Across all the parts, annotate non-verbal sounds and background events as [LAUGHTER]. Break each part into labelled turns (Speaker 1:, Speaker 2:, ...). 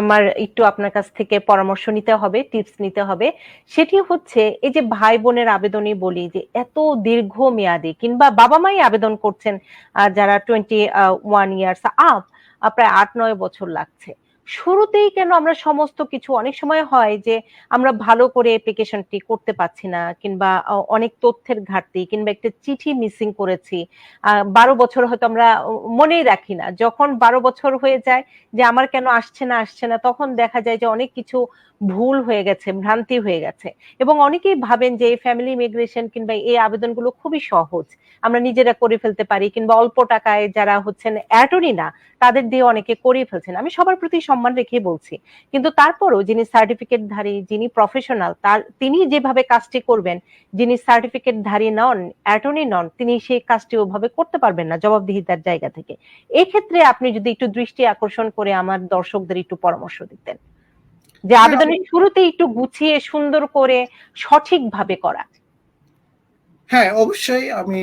Speaker 1: আমার একটু আপনার কাছ থেকে পরামর্শ নিতে হবে টিপস নিতে হবে। সেটি হচ্ছে, এই যে ভাই বোনের আবেদনই বলি যে, এত দীর্ঘ মেয়াদে কিংবা বাবা মাই আবেদন করছেন যারা টোয়েন্টি ওয়ান ইয়ার্স আপ প্রায় আট, নয় বছর লাগছে। শুরুতেই কেন আমরা সমস্ত কিছু, অনেক সময় হয় যে আমরা ভালো করে অ্যাপ্লিকেশনটি করতে পারছি না, কিংবা অনেক তথ্যের ঘাটতি, কিংবা একটা চিঠি মিসিং করেছি। বারো বছর হয়তো আমরা মনেই রাখি না। যখন বারো বছর হয়ে যায় যে আমার কেন আসছে না আসছে না, তখন দেখা যায় যে অনেক কিছু ভুল হয়ে গেছে, ভ্রান্তি হয়ে গেছে। এবং অনেকেই ভাবেন যে ফ্যামিলি ইমিগ্রেশন কিংবা এই আবেদনগুলো খুবই সহজ। আমরা নিজেরা করে ফেলতে পারি, কিংবা অল্প টাকায় যারা হচ্ছেন অ্যাটর্নি না, তাদের দিয়ে অনেকে করিয়ে ফেলছেন। আমি সবার প্রতি সম্মান রেখে বলছি। কিন্তু তারপরও যিনি সার্টিফিকেটধারী যিনি প্রফেশনাল তার তিনি যেভাবে কাজটি করবেন যিনি সার্টিফিকেটধারী নন অ্যাটর্নি নন তিনি সেই কাজটি ওভাবে করতে পারবেন না জবাবদিহিতার জায়গা থেকে। এক্ষেত্রে আপনি যদি একটু দৃষ্টি আকর্ষণ করে আমার দর্শকদের একটু পরামর্শ দিতেন। যে
Speaker 2: হ্যাঁ,
Speaker 1: আবেদনের শুরুতে একটু গুছিয়ে সুন্দর করে সঠিকভাবে করা।
Speaker 2: হ্যাঁ অবশ্যই আমি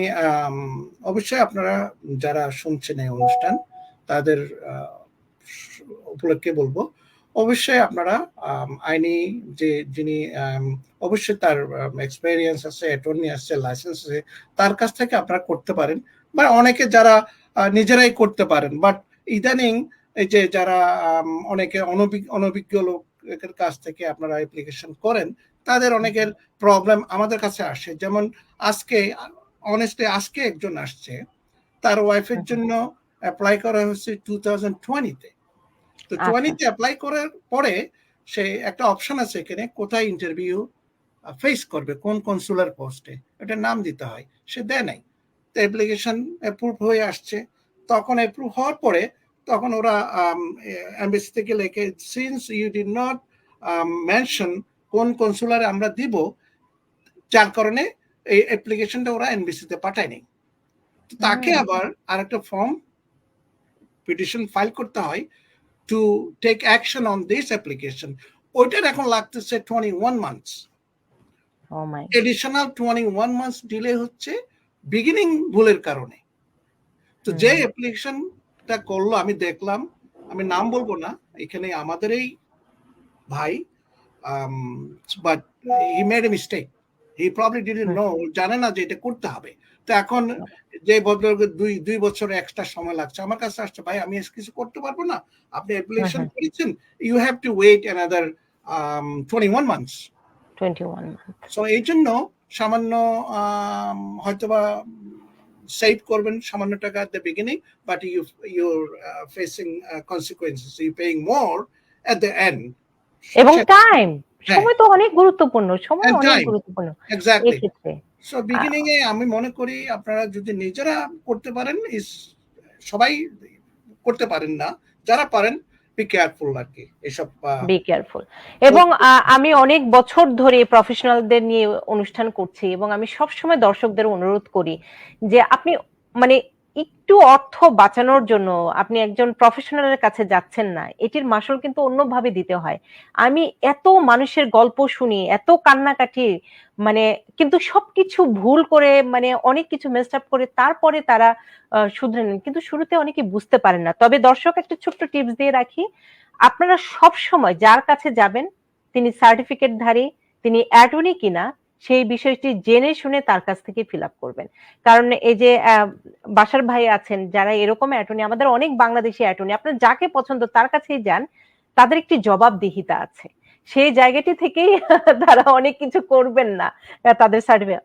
Speaker 2: অবশ্যই আপনারা যারা শুনছেন এই অনুষ্ঠান তাদের উপলক্ষে বলব অবশ্যই আপনারা আইনি যে যিনি অবশ্যই তার এক্সপেরিয়েন্স আছে অ্যাটর্নি আছে লাইসেন্স আছে তার কাছ থেকে আপনারা করতে পারেন। বা অনেকে যারা নিজেরাই করতে পারেন বাট ইদানিং এই যে যারা অনেকে অনভিজ্ঞ অনভিজ্ঞ লোকের কাছ থেকে আপনারা অ্যাপ্লিকেশন করেন তাদের অনেকের প্রবলেম আমাদের কাছে আসে। যেমন আজকে অনেস্টলি আজকে একজন আসছে তার ওয়াইফের জন্য অ্যাপ্লাই করা হচ্ছে টু থাউজেন্ড টোয়েন্টিতে তো
Speaker 1: আচ্ছা।
Speaker 2: টোয়েন্টিতে অ্যাপ্লাই করার পরে সে একটা অপশন আছে এখানে কোথায় ইন্টারভিউ ফেস করবে কোন কনসুলার পোস্টে এটা নাম দিতে হয়। সে দেয় নাই। তো অ্যাপ্লিকেশন অ্যাপ্রুভ হয়ে আসছে। তখন অ্যাপ্রুভ হওয়ার পরে তখন ওরা এমবেসি থেকে লেখে since you did not mention কোন কনসুলারে আমরা দিব যার কারণে এই অ্যাপ্লিকেশনটা ওরা এনবিসিতে পাঠায়নি তাকে। আবার আরেকটা ফর্ম পিটিশন ফাইল করতে হয়। To take action on this application ওইটার এখন লাগতেছে twenty one months additional twenty one months delay হচ্ছে বিগিনিং ভুলের কারণে। তো যে। অ্যাপ্লিকেশনটা করল আমি দেখলাম আমি নাম বলব না এখানে আমাদের এই ভাই but he made a mistake he probably didn't know জানে না যে এটা করতে হবে। তো এখন যে ভদ্রলোকের দুই দুই বছর এক্সট্রা সময় লাগছে আমার কাছে আসছে ভাই আমি কিছু করতে পারব না। আপনি অ্যাপ্লিকেশন করেছেন you have to wait another twenty one months
Speaker 1: twenty one
Speaker 2: so এই জন্য সামান্য আম, হয়তোবা সেভ করবেন সামান্য টাকা at the beginning but you you're uh, facing uh, consequences you paying more at the end
Speaker 1: এবং টাইম
Speaker 2: হ্যাঁ।
Speaker 1: সময় তো অনেক গুরুত্বপূর্ণ সময় অনেক গুরুত্বপূর্ণ এক্ষেত্রে।
Speaker 2: সো বিগিনিং এ আমি মনে করি আপনারা যদি নিজেরা করতে পারেন সবাই করতে পারেন না যারা পারেন বি কেয়ারফুল আর কি এসব
Speaker 1: বি কেয়ারফুল এবং আমি অনেক বছর ধরে প্রফেশনালদের নিয়ে অনুষ্ঠান করছি এবং আমি সব সময় দর্শকদের অনুরোধ করি যে আপনি মানে একটু অর্থ বাঁচানোর জন্য আপনি একজন প্রফেশনালের কাছে যাচ্ছেন না, এটির মাসুল কিন্তু অন্যভাবে দিতে হয়। আমি এত মানুষের গল্প শুনি, এত কান্নাকাটি মানে কিন্তু সবকিছু ভুল করে মানে অনেক কিছু মেস্ট আপ করে তারপরে তারা শুধরে নেন। কিন্তু শুরুতে অনেকে বুঝতে পারেন না। তবে দর্শক, একটা ছোট্ট টিপস দিয়ে রাখি। আপনারা সব সময় যার কাছে যাবেন, তিনি সার্টিফিকেটধারী তিনি অ্যাটর্নি কিনা সেই বিষয়টি জেনে শুনে তার কাছ থেকে ফিল আপ করবেন। কারণ এই যে বাসার ভাই আছেন, যারা এরকম অ্যাটর্নি আমাদের অনেক বাংলাদেশি অ্যাটর্নি আপনার যাকে পছন্দ তার কাছেই যান, তাদের একটি জবাবদিহিতা আছে। সেই জায়গাটি থেকেই [LAUGHS] তারা অনেক কিছু করবেন না তাদের সার্টিফিকেট।